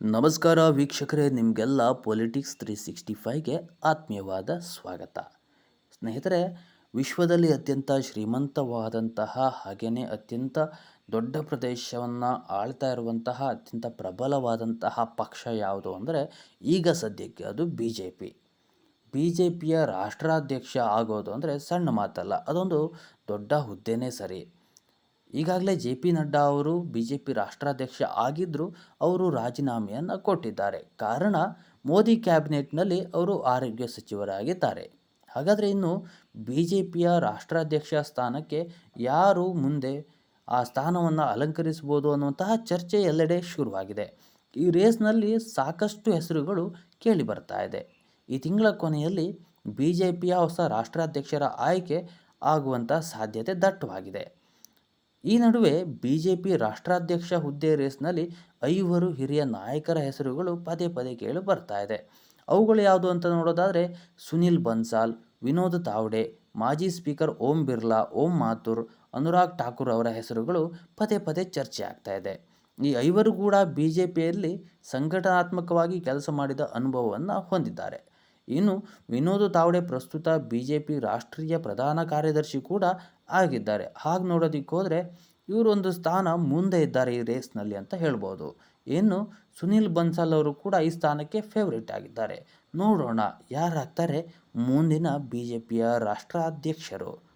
ನಮಸ್ಕಾರ ವೀಕ್ಷಕರೇ, ನಿಮಗೆಲ್ಲ ಪೊಲಿಟಿಕ್ಸ್ ತ್ರೀ ಸಿಕ್ಸ್ಟಿ ಫೈವ್ಗೆ ಆತ್ಮೀಯವಾದ ಸ್ವಾಗತ. ಸ್ನೇಹಿತರೆ, ವಿಶ್ವದಲ್ಲಿ ಅತ್ಯಂತ ಶ್ರೀಮಂತವಾದಂತಹ ಹಾಗೆಯೇ ಅತ್ಯಂತ ದೊಡ್ಡ ಪ್ರದೇಶವನ್ನು ಆಳ್ತಾ ಇರುವಂತಹ, ಅತ್ಯಂತ ಪ್ರಬಲವಾದಂತಹ ಪಕ್ಷ ಯಾವುದು ಅಂದರೆ ಈಗ ಸದ್ಯಕ್ಕೆ ಅದು B J P B J ಪಿಯ ರಾಷ್ಟ್ರಾಧ್ಯಕ್ಷ ಆಗೋದು ಅಂದರೆ ಸಣ್ಣ ಮಾತಲ್ಲ, ಅದೊಂದು ದೊಡ್ಡ ಹುದ್ದೆನೇ ಸರಿ. ಈಗಾಗಲೇ ಜೆ ಪಿ ನಡ್ಡಾ ಅವರು ಬಿ ಜೆ ಪಿ ರಾಷ್ಟ್ರಾಧ್ಯಕ್ಷ ಆಗಿದ್ದರೂ ಅವರು ರಾಜೀನಾಮೆಯನ್ನು ಕೊಟ್ಟಿದ್ದಾರೆ. ಕಾರಣ, ಮೋದಿ ಕ್ಯಾಬಿನೆಟ್ನಲ್ಲಿ ಅವರು ಆರೋಗ್ಯ ಸಚಿವರಾಗಿದ್ದಾರೆ. ಹಾಗಾದರೆ ಇನ್ನು ಬಿ ಜೆ ಪಿಯ ರಾಷ್ಟ್ರಾಧ್ಯಕ್ಷ ಸ್ಥಾನಕ್ಕೆ ಯಾರು ಮುಂದೆ ಆ ಸ್ಥಾನವನ್ನು ಅಲಂಕರಿಸ್ಬೋದು ಅನ್ನುವಂತಹ ಚರ್ಚೆ ಎಲ್ಲೆಡೆ ಶುರುವಾಗಿದೆ. ಈ ರೇಸ್ನಲ್ಲಿ ಸಾಕಷ್ಟು ಹೆಸರುಗಳು ಕೇಳಿ ಬರ್ತಾ ಇದೆ. ಈ ತಿಂಗಳ ಕೊನೆಯಲ್ಲಿ ಬಿ ಜೆ ಪಿಯ ಹೊಸ ರಾಷ್ಟ್ರಾಧ್ಯಕ್ಷರ ಆಯ್ಕೆ ಆಗುವಂಥ ಸಾಧ್ಯತೆ ದಟ್ಟವಾಗಿದೆ. ಈ ನಡುವೆ ಬಿ ಜೆ ಪಿ ರಾಷ್ಟ್ರಾಧ್ಯಕ್ಷ ಹುದ್ದೆ ರೇಸ್ನಲ್ಲಿ ಐವರು ಹಿರಿಯ ನಾಯಕರ ಹೆಸರುಗಳು ಪದೇ ಪದೇ ಕೇಳಿ ಬರ್ತಾ ಇದೆ. ಅವುಗಳು ಯಾವುದು ಅಂತ ನೋಡೋದಾದರೆ ಸುನಿಲ್ ಬನ್ಸಾಲ್, ವಿನೋದ್ ತಾವ್ಡೆ, ಮಾಜಿ ಸ್ಪೀಕರ್ ಓಂ ಬಿರ್ಲಾ, ಓಂ ಮಾಥುರ್, ಅನುರಾಗ್ ಠಾಕೂರ್ ಅವರ ಹೆಸರುಗಳು ಪದೇ ಪದೇ ಚರ್ಚೆ ಆಗ್ತಾ ಇದೆ. ಈ ಐವರು ಕೂಡ ಬಿ ಜೆ ಪಿಯಲ್ಲಿ ಸಂಘಟನಾತ್ಮಕವಾಗಿ ಕೆಲಸ ಮಾಡಿದ ಅನುಭವವನ್ನು ಹೊಂದಿದ್ದಾರೆ. ಇನ್ನು ವಿನೋದ್ ತಾವಡೆ ಪ್ರಸ್ತುತ ಬಿ ಜೆ ಪಿ ರಾಷ್ಟ್ರೀಯ ಪ್ರಧಾನ ಕಾರ್ಯದರ್ಶಿ ಕೂಡ ಆಗಿದ್ದಾರೆ. ಹಾಗೆ ನೋಡೋದಕ್ಕೆ ಹೋದರೆ ಇವರೊಂದು ಸ್ಥಾನ ಮುಂದೆ ಇದ್ದಾರೆ ಈ ರೇಸ್ನಲ್ಲಿ ಅಂತ ಹೇಳ್ಬೋದು. ಇನ್ನು ಸುನಿಲ್ ಬನ್ಸಾಲ್ ಅವರು ಕೂಡ ಈ ಸ್ಥಾನಕ್ಕೆ ಫೇವ್ರೇಟ್ ಆಗಿದ್ದಾರೆ. ನೋಡೋಣ ಯಾರಾಗ್ತಾರೆ ಮುಂದಿನ ಬಿ ಜೆ ಪಿಯ ರಾಷ್ಟ್ರಾಧ್ಯಕ್ಷರು.